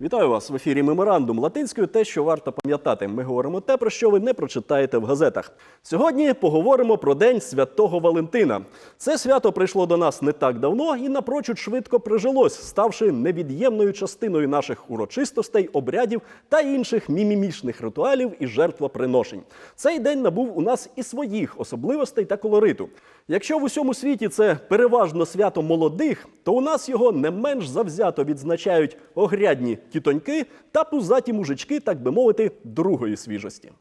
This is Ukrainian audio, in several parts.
Вітаю вас в ефірі Меморандум латинською. Те, що варто пам'ятати. Ми говоримо те, про що ви не прочитаєте в газетах. Сьогодні поговоримо про День Святого Валентина. Це свято прийшло до нас не так давно і напрочуд швидко прижилось, ставши невід'ємною частиною наших урочистостей, обрядів та інших мімімішних ритуалів і жертвоприношень. Цей день набув у нас і своїх особливостей та колориту. Якщо в усьому світі це переважно свято молодих, то у нас його не менш завзято відзначають огрядні тітоньки та пузаті мужички, так би мовити, другої свіжості.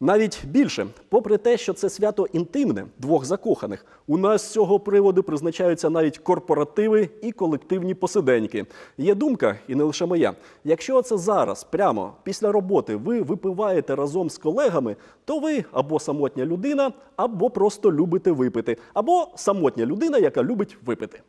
Навіть більше, попри те, що це свято інтимне двох закоханих, у нас з цього приводу призначаються навіть корпоративи і колективні посиденьки. Є думка, і не лише моя. Якщо це зараз, прямо після роботи, ви випиваєте разом з колегами, то ви або самотня людина, або просто любите випити, або самотня людина, яка любить випити.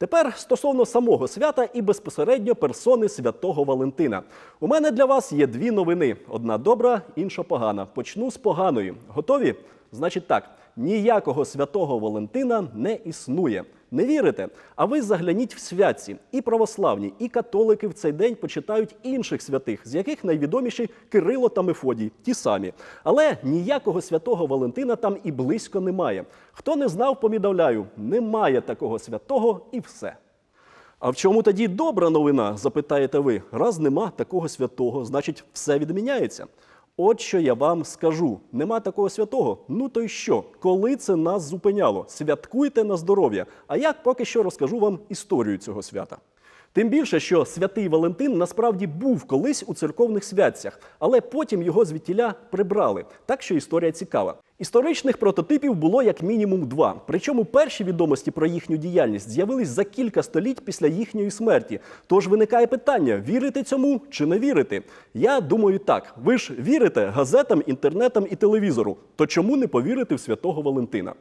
Тепер стосовно самого свята і безпосередньо персони святого Валентина. У мене для вас є дві новини: одна добра, інша погана. Почну з поганої. Готові? Значить так: ніякого святого Валентина не існує. Не вірите? А ви загляніть в святці. І православні, і католики в цей день почитають інших святих, з яких найвідоміші Кирило та Мефодій, ті самі. Але ніякого святого Валентина там і близько немає. Хто не знав, повідомляю, немає такого святого і все. А в чому тоді добра новина? запитаєте ви. Раз нема такого святого, значить, все відміняється. От що я вам скажу: нема такого святого. Ну то й що? Коли це нас зупиняло? Святкуйте на здоров'я. А я поки що розкажу вам історію цього свята. Тим більше, що святий Валентин насправді був колись у церковних святцях, але потім його звідтіля прибрали. Так що історія цікава. Історичних прототипів було як мінімум два. Причому перші відомості про їхню діяльність з'явились за кілька століть після їхньої смерті. Тож виникає питання: вірити цьому чи не вірити? Я думаю, так. Ви ж вірите газетам, інтернетам і телевізору. То чому не повірити в святого Валентина?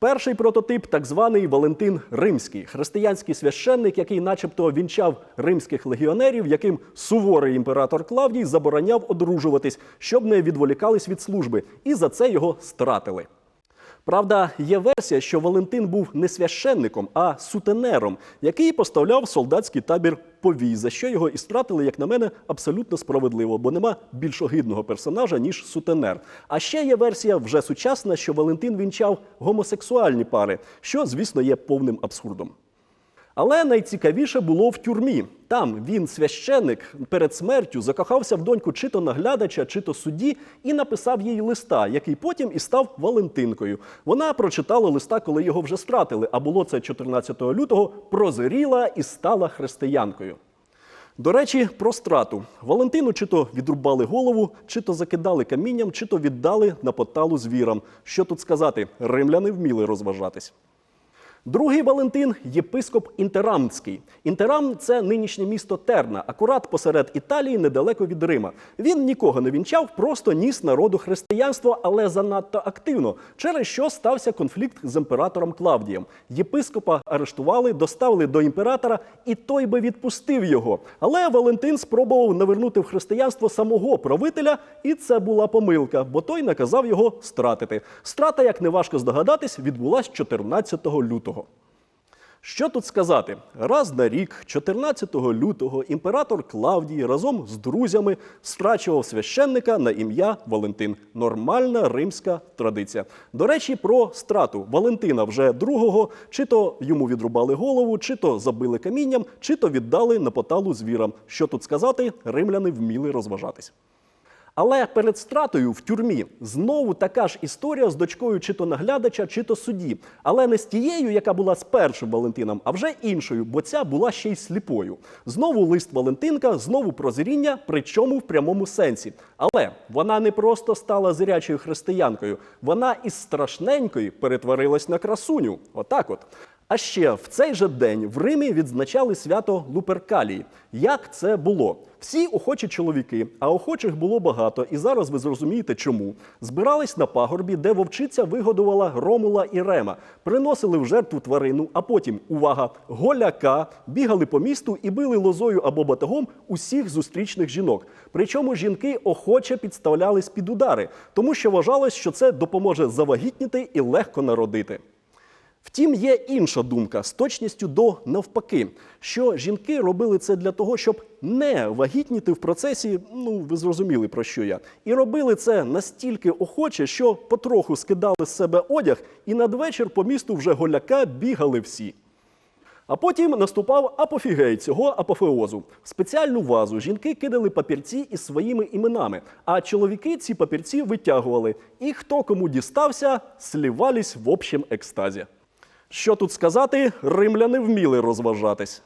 Перший прототип так званий Валентин Римський, християнський священник, який, начебто, вінчав римських легіонерів, яким суворий імператор Клавдій забороняв одружуватись, щоб не відволікались від служби, і за це його стратили. Правда, є версія, що Валентин був не священником, а сутенером, який поставляв солдатський табір повій, за що його і стратили, як на мене, абсолютно справедливо, бо нема більш огидного персонажа, ніж сутенер. А ще є версія вже сучасна, що Валентин вінчав гомосексуальні пари, що, звісно, є повним абсурдом. Але найцікавіше було в тюрмі. Там він, священник, перед смертю закохався в доньку чи то наглядача, чи то судді, і написав їй листа, який потім і став Валентинкою. Вона прочитала листа, коли його вже стратили. А було це 14 лютого. Прозоріла і стала християнкою. До речі, про страту. Валентину чи то відрубали голову, чи то закидали камінням, чи то віддали на поталу звірам. Що тут сказати? Римляни вміли розважатись. Другий Валентин єпископ Інтерамський. Інтерам це нинішнє місто Терна, акурат посеред Італії, недалеко від Рима. Він нікого не вінчав, просто ніс народу християнство, але занадто активно, через що стався конфлікт з імператором Клавдієм. Єпископа арештували, доставили до імператора, і той би відпустив його. Але Валентин спробував навернути в християнство самого правителя, і це була помилка, бо той наказав його стратити. Страта, як неважко здогадатись, відбулась 14 лютого. Що тут сказати? Раз на рік, 14 лютого, імператор Клавдій разом з друзями страчував священника на ім'я Валентин. Нормальна римська традиція. До речі, про страту Валентина вже другого, чи то йому відрубали голову, чи то забили камінням, чи то віддали на поталу звірам. Що тут сказати? Римляни вміли розважатись. Але перед стратою в тюрмі знову така ж історія з дочкою чи то наглядача, чи то судді. Але не з тією, яка була з першим Валентином, а вже іншою, бо ця була ще й сліпою. Знову лист Валентинка, знову прозріння, причому в прямому сенсі. Але вона не просто стала зрячою християнкою, вона із страшненької перетворилась на красуню. Отак от. А ще в цей же день в Римі відзначали свято Луперкалії. Як це було? Всі охочі чоловіки, а охочих було багато, і зараз ви зрозумієте, чому. Збирались на пагорбі, де вовчиця вигодувала Ромула і Рема, приносили в жертву тварину, а потім, увага, голяка, бігали по місту і били лозою або батогом усіх зустрічних жінок. Причому жінки охоче підставлялись під удари, тому що вважалось, що це допоможе завагітніти і легко народити. Втім, є інша думка з точністю до навпаки, що жінки робили це для того, щоб не вагітніти в процесі. Ну ви зрозуміли про що я, і робили це настільки охоче, що потроху скидали з себе одяг, і надвечір по місту вже голяка бігали всі. А потім наступав апофігей цього апофеозу. В спеціальну вазу жінки кидали папірці із своїми іменами, а чоловіки ці папірці витягували. І хто кому дістався, слівались в общем екстазі. Що тут сказати, римляни вміли розважатись.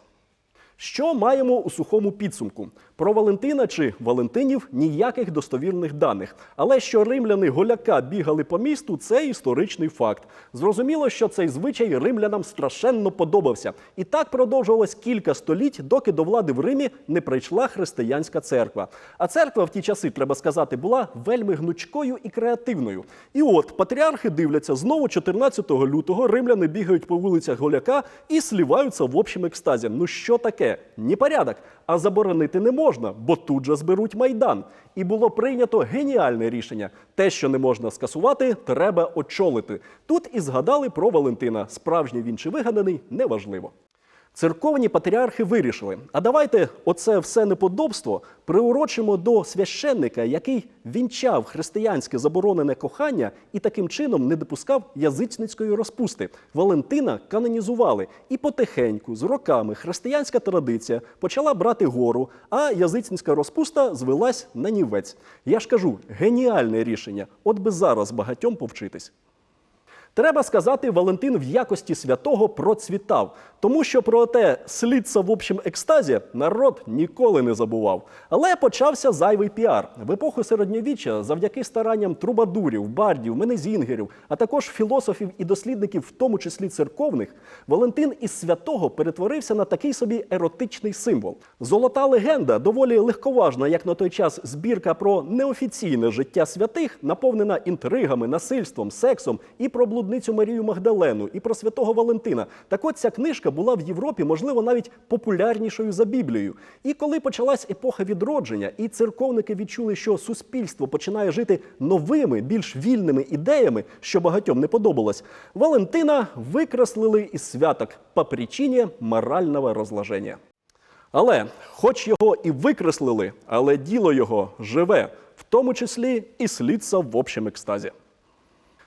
Що маємо у сухому підсумку? Про Валентина чи Валентинів ніяких достовірних даних. Але що римляни голяка бігали по місту, це історичний факт. Зрозуміло, що цей звичай римлянам страшенно подобався. І так продовжувалось кілька століть, доки до влади в Римі не прийшла християнська церква. А церква в ті часи, треба сказати, була вельми гнучкою і креативною. І от патріархи дивляться знову 14 лютого. Римляни бігають по вулицях голяка і сліваються в общем екстазі. Ну що таке? Ні порядок. А заборонити не можна, бо тут же зберуть майдан. І було прийнято геніальне рішення: те, що не можна скасувати, треба очолити. Тут і згадали про Валентина. Справжній він чи вигаданий, неважливо. Церковні патріархи вирішили: а давайте оце все неподобство приурочимо до священника, який вінчав християнське заборонене кохання і таким чином не допускав язичницької розпусти. Валентина канонізували, і потихеньку, з роками, християнська традиція почала брати гору, а язичницька розпуста звелась на нівець. Я ж кажу, геніальне рішення. От би зараз багатьом повчитись. Треба сказати, Валентин в якості святого процвітав, тому що про те слідца в общем екстазі народ ніколи не забував. Але почався зайвий піар. В епоху середньовіччя, завдяки старанням трубадурів, бардів, менезінгерів, а також філософів і дослідників, в тому числі церковних, Валентин із святого перетворився на такий собі еротичний символ. Золота легенда, доволі легковажна, як на той час збірка про неофіційне життя святих, наповнена інтригами, насильством, сексом і про блудницю Марію Магдалену, і про святого Валентина. Так от ця книжка була в Європі, можливо, навіть популярнішою за Біблію. І коли почалась епоха відродження, і церковники відчули, що суспільство починає жити новими, більш вільними ідеями, що багатьом не подобалось, Валентина викреслили із святок по причині морального розложення. Але, хоч його і викреслили, але діло його живе, в тому числі і слідца в общем екстазі.